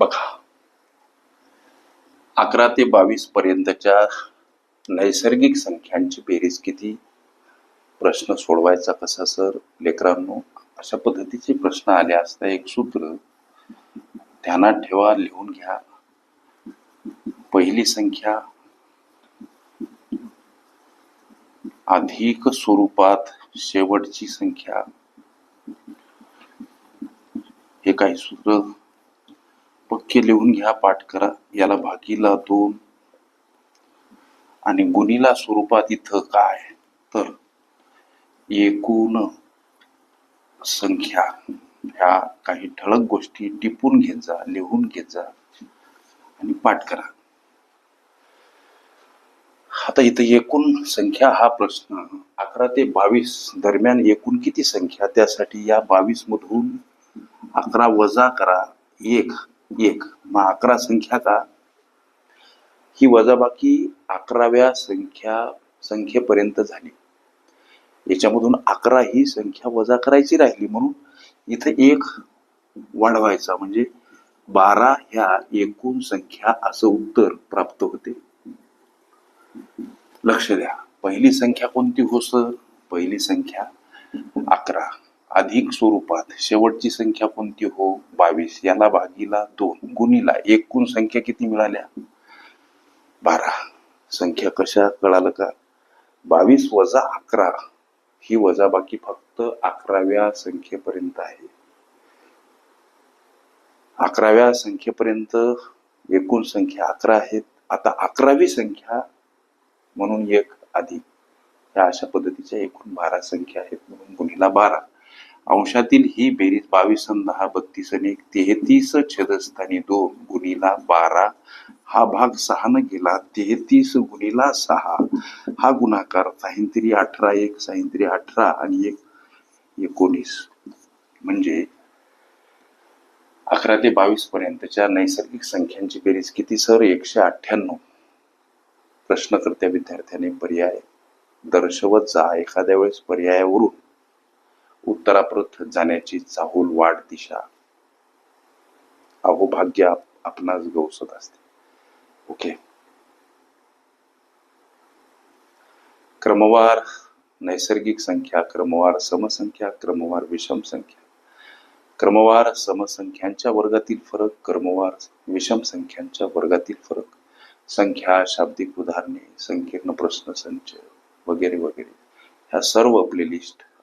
बघा. अकरा ते बावीस पर्यंतच्या नैसर्गिक संख्यांची बेरीज किती? प्रश्न सोडवायचा कसा सर? लेकरांनो अशा पद्धतीचे प्रश्न आले असता एक सूत्र ध्यानात ठेवा लिहून घ्या. पहिली संख्या अधिक स्वरूपात शेवटची संख्या. हे काही सूत्र पक्के लिहून घ्या पाठ करा. याला भागीला दोन. आणि गुणीला स्वरूपात इथं काय? तर एकूण संख्या. ह्या काही ठळक गोष्टी टिपून घेत जा लिहून घेत जा. आणि पाठ करा. आता इथं एकूण संख्या हा प्रश्न. अकरा ते बावीस दरम्यान एकूण किती संख्या? त्यासाठी या बावीस मधून अकरा वजा करा. एक. एक. मग अकरा संख्या का? ही वजाबाकी अकराव्या संख्या संख्येपर्यंत झाली. याच्यामधून अकरा ही संख्या वजा करायची राहिली म्हणून इथं एक वाढवायचा. म्हणजे बारा ह्या एकूण संख्या असं उत्तर प्राप्त होते. लक्ष द्या. पहिली संख्या कोणती हो सर पहिली संख्या अकरा. अधिक स्वरूपात शेवटची संख्या कोणती हो? बावीस याला भागीला दोन. गुणीला एकूण संख्या किती मिळाल्या? बारा. संख्या कशा कळालं का? बावीस वजा अकरा. ही वजाबाकी फक्त अकराव्या संख्येपर्यंत आहे. अकराव्या संख्येपर्यंत एकूण संख्या अकरा आहेत. आता अकरावी संख्या म्हणून एक अधिक. या अशा पद्धतीच्या एकूण बारा संख्या आहेत म्हणून गुणीला बारा. अंशातील ही बेरीज बावीस अन दहा बत्तीस आणि तेहतीस छेदस्थानी दोन गुणीला बारा. हा भाग सहानं गेला तेहतीस गुणीला सहा. हा गुणाकार साहिंत्री अठरा एक साहिंत्री अठरा आणि एक एकोणीस. म्हणजे अकरा ते बावीस पर्यंतच्या नैसर्गिक संख्यांची बेरीज किती सर? एकशे अठ्ठ्याण्णव. प्रश्नकर्त्या विद्यार्थ्याने पर्याय दर्शवत जा. एखाद्या वेळेस पर्यायावरून उत्तराप्रत जाण्याची चाहूल वाढ दिशा. अहो भाग्य आपणास गवसत असते. ओके. क्रमवार नैसर्गिक संख्या क्रमवार समसंख्या क्रमवार विषम संख्या. क्रमवार समसंख्यांच्या वर्गातील फरक क्रमवार विषम संख्यांच्या वर्गातील फरक. संख्या शाब्दिक उदाहरणे संकीर्ण प्रश्नसंच वगैरे वगैरे. ह्या सर्व प्लेलिस्ट